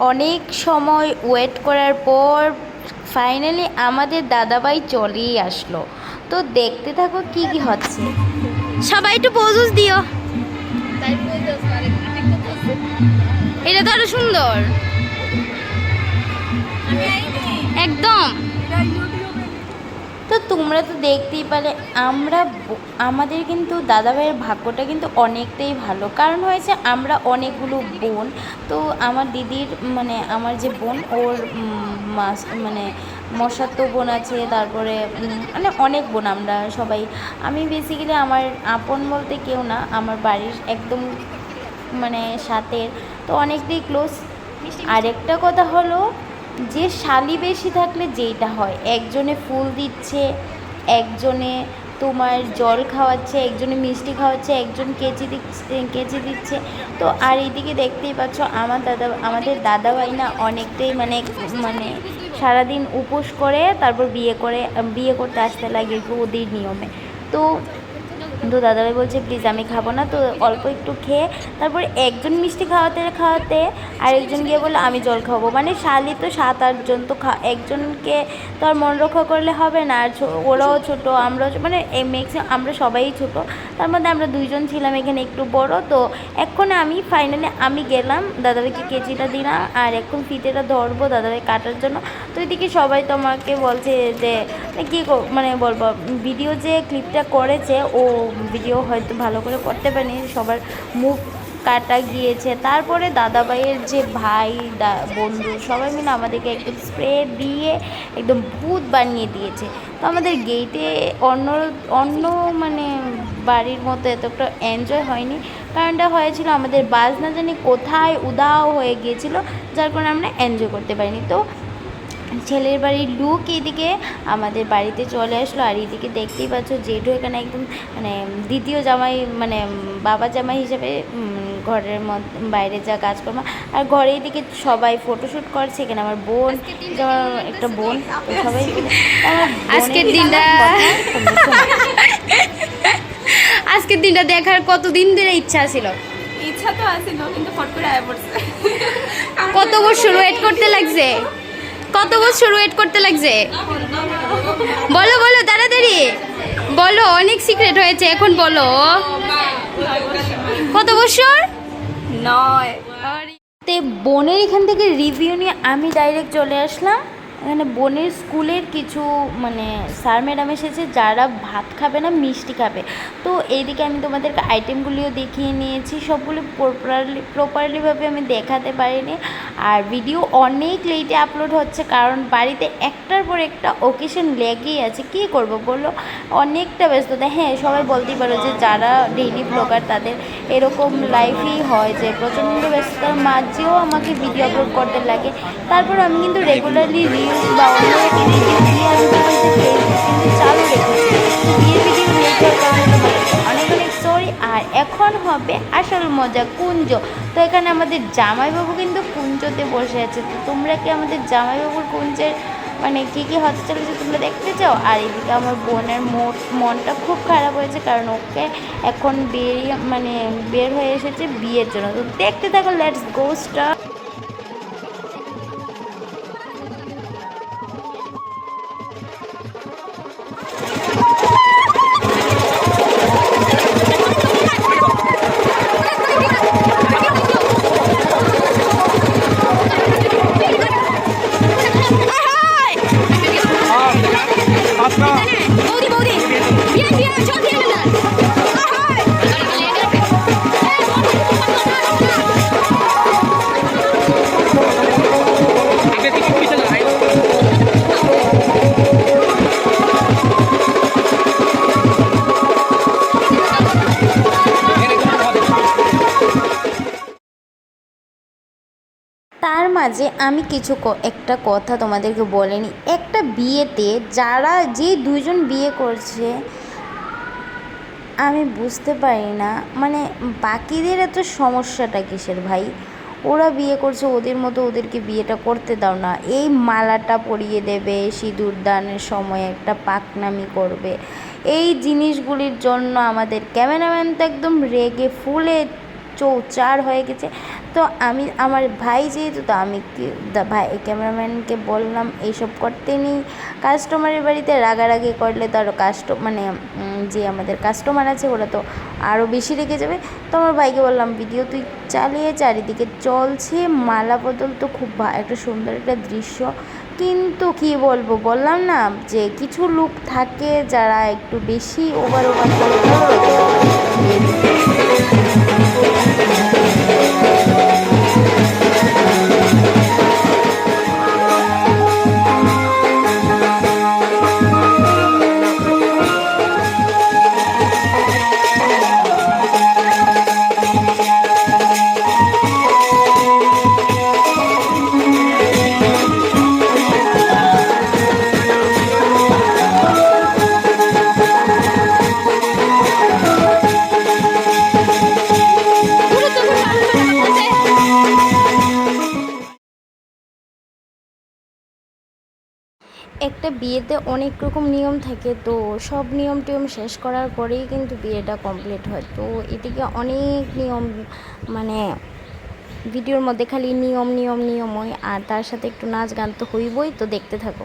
অনেক সময় ওয়েট করার পর ফাইনালি আমাদের দাদাভাই চলেই আসলো। তো দেখতে থাকো কি কি হচ্ছে। সবাই একটু পোজুস দিও। এটা তো সুন্দর। একদম। তো তোমরা তো দেখতেই পারে আমরা আমাদের কিন্তু দাদাভাইয়ের ভাগ্যটা কিন্তু অনেকটাই ভালো। কারণ হয়েছে আমরা অনেকগুলো বোন তো আমার দিদির মানে আমার যে বোন ওর মাস মানে মশাতো বোন আছে তারপরে মানে অনেক বোন আমরা সবাই। আমি বেসিক্যালি আমার আপন বলতে কেউ না আমার বাড়ির একদম মানে সাথের তো অনেকটাই ক্লোজ আরেকটা কথা হলো যে শালি বেশি থাকলে যেইটা হয়? একজনে ফুল দিচ্ছে, একজনে তোমার জল খাওয়াচ্ছে, একজনে মিষ্টি খাওয়াচ্ছে, একজন কেচি দিচ্ছে কেচি দিচ্ছে। তো আর এইদিকে দেখতেই পাচ্ছ, আমার দাদা, আমাদের দাদাভাই না অনেকটাই মানে মানে সারাদিন উপোস করে, তারপর বিয়ে করে, বিয়ে করতে আসতে লাগে ওদের নিয়মে। তো তো দাদাভাই বলছে, প্লিজ, আমি খাব না। তো অল্প একটু খেয়ে তারপরে একজন মিষ্টি খাওয়াতে খাওয়াতে আরেকজন গিয়ে বলল, আমি জল খাব। মানে শালি তো সাত আটজন তো একজনকে তো আর মন রক্ষা করলে হবে না। আর ওরাও ছোটো, আমরাও মানে ম্যাক্সিমাম আমরা সবাই ছোটো। তার মধ্যে আমরা দুইজন ছিলাম, এখানে একটু বড়। তো এখন আমি ফাইনালি আমি গেলাম, দাদাভাইকে কেচিটা দিলাম, আর এখন ফিতেটা ধরবো দাদাভাই কাটার জন্য। তো এদিকে সবাই তো আমাকে বলছে যে কী মানে বলব ভিডিও যে ক্লিপটা করেছে, ও ভিডিও হয়তো ভালো করে করতে পারেনি, সবার মুখ কাটা গিয়েছে। তারপরে দাদাভাইয়ের যে ভাই বন্ধু, সবাই মিলে আমাদেরকে একদম স্প্রে দিয়ে একদম ভূত বানিয়ে দিয়েছে। তো আমাদের গেটে অন্য অন্য মানে বাড়ির মতো এতটা এনজয় হয়নি। কারণটা হয়েছিল আমাদের বাস না জানি কোথায় উদাও হয়ে গিয়েছিল, যার কারণে আমরা এনজয় করতে পারিনি। তো ছেলের বাড়ির লুক এদিকে আমাদের বাড়িতে চলে আসলো। আর এদিকে দেখতেই পাচ্ছ জেঠু এখানে একদম মানে দ্বিতীয় জামাই মানে বাবা জামাই হিসেবে ঘরের মধ্যে বাইরে যা কাজকর্ম। আর ঘরে এদিকে সবাই ফটোশ্যুট করছে। এখানে আমার বোন একটা বোন সবাই আজকের বোনের দিনটা-। আজকের দিনটা দেখার কতদিন ধরে ইচ্ছা ছিল? ইচ্ছা তো আছিল কিন্তু ফট করে আয়া পড়ছে। কত বছর ওয়েট করতে লাগছে? কত বছর ওয়েট করতে লাগছে? বলো বলো তাড়াতাড়ি। বলো অনেক সিক্রেট হয়েছে এখন বলো। কত বছর? নয়। তে বোনের এখান থেকে রিভিউ নিয়ে আমি ডাইরেক্ট চলে আসলাম। এখানে বোনের স্কুলের কিছু মানে স্যার ম্যাডাম এসেছে, যারা ভাত খাবে না, মিষ্টি খাবে। তো এইদিকে আমি তোমাদেরকে আইটেমগুলিও দেখিয়ে নিয়েছি। সবগুলো প্রপারলি প্রপারলিভাবে আমি দেখাতে পারিনি। আর ভিডিও অনেক লেটে আপলোড হচ্ছে, কারণ বাড়িতে একটার পর একটা ওকেশন লেগেই আছে। কী করব বলো? অনেকটা ব্যস্ততা। হ্যাঁ সবাই বলতেই পারো যে যারা ডেইলি ব্লগার তাদের এরকম লাইফই হয় যে প্রচণ্ড ব্যস্ততার মাঝেও আমাকে ভিডিও আপলোড করতে লাগে। তারপর আমি কিন্তু রেগুলারলি বা অন্য আমি কিন্তু চালু রেখেছি তো বিয়ের ভিডিও হওয়ার কারণে অনেক অনেক আর এখন হবে আসল মজা কুঞ্জ তো এখানে আমাদের জামাইবাবু কিন্তু কুঞ্জতে বসে আছে তো তোমরা কি আমাদের জামাইবাবুর কুঞ্জের মানে কী কী হতে চলেছে তোমরা দেখতে চাও আর এদিকে আমার বোনের মনটা খুব খারাপ হয়েছে কারণ ওকে এখন বেরিয়ে মানে বের হয়ে এসেছে বিয়ের জন্য তো দেখতে থাকো লেটস গো স্টার মাঝে আমি কিছু একটা কথা তোমাদেরকে বলিনি। একটা বিয়েতে যারা যে দুইজন বিয়ে করছে, আমি বুঝতে পারি না। মানে বাকিদের এত সমস্যাটা কিসের ভাই? ওরা বিয়ে করছে, ওদের মতো ওদেরকে বিয়েটা করতে দাও না। এই মালাটা পরিয়ে দেবে, সিঁদুর দানের সময় একটা পাকনামি করবে। এই জিনিসগুলির জন্য আমাদের ক্যামেরাম্যান তো একদম রেগে, ফুলে চৌচার হয়ে গেছে। তো আমি, আমার ভাই যেহেতু, তো আমি ভাই, ক্যামেরাম্যানকে বললাম, এইসব করতে নেই। কাস্টমারের বাড়িতে রাগারাগি করলে তো আরও কাস্ট মানে যে আমাদের কাস্টমার আছে, ওরা তো আরও বেশি রেগে যাবে। তো আমার ভাইকে বললাম, ভিডিও তুই চালিয়ে চারিদিকে চলছে, মালা বদল তো খুব একটা সুন্দর একটা দৃশ্য। কিন্তু কি বলব, বললাম না যে কিছু লোক থাকে যারা একটু বেশি ওভার ওভার করে। বিয়েতে অনেক রকম নিয়ম থাকে, তো সব নিয়ম টিয়ম শেষ করার পরেই কিন্তু বিয়েটা কমপ্লিট হয়। তো এদিকে অনেক নিয়ম মানে ভিডিওর মধ্যে খালি নিয়ম নিয়ম নিয়ম হয়, আর তার সাথে একটু নাচ গান তো হইবই, তো দেখতে থাকো।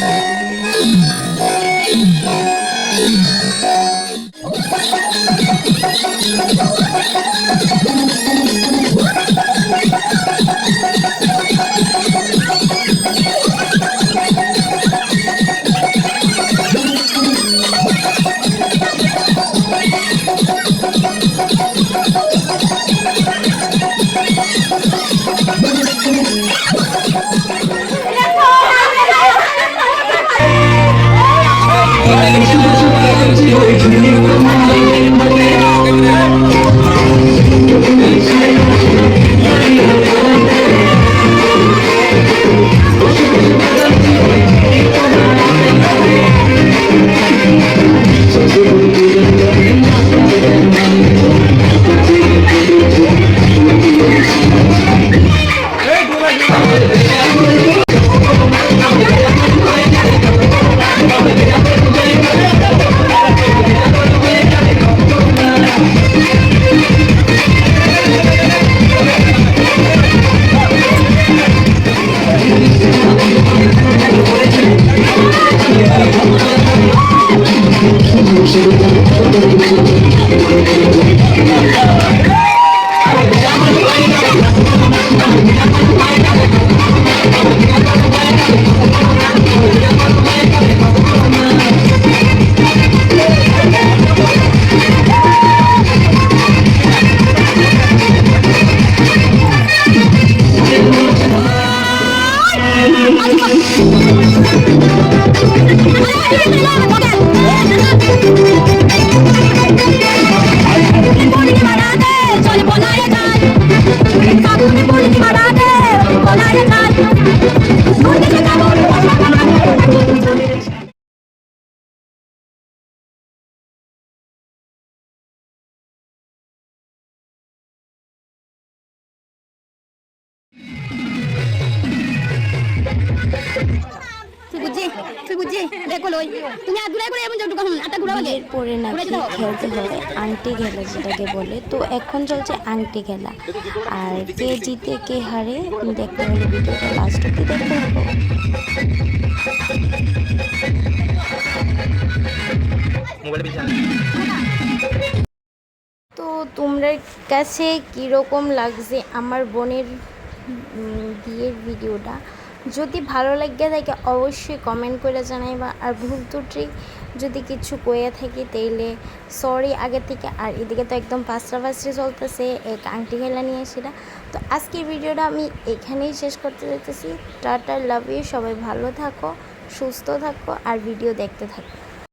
Thank you. বুঝছি তুই বুঝছি দেখো লই। তুমি আর করে এমন আটা নাকি খেলতে হবে? আংটি খেলা যেটাকে বলে। তো এখন চলছে আংটি খেলা। আর কে জিতে কে হারে দেখতে হলে ভিডিওটা। লাস্ট অব্দি দেখতে হবে তো তোমরা কাছে কীরকম লাগছে আমার বোনের বিয়ের ভিডিওটা? যদি ভালো লাগে থাকে, অবশ্যই কমেন্ট করে জানাইবা। আর ভুল ত্রুটি যদি কিছু কয়ে থাকি, তাইলে সরি আগে থেকে। আর এদিকে তো একদম পাঁচটা পাঁচটি চলতেছে, এক আংটি খেলা নিয়ে সেটা তো আজকের ভিডিওটা আমি এখানেই শেষ করতে যেতেছি টাটা লাভ ইউ সবাই ভালো থাকো, সুস্থ থাকো, আর ভিডিও দেখতে থাকো।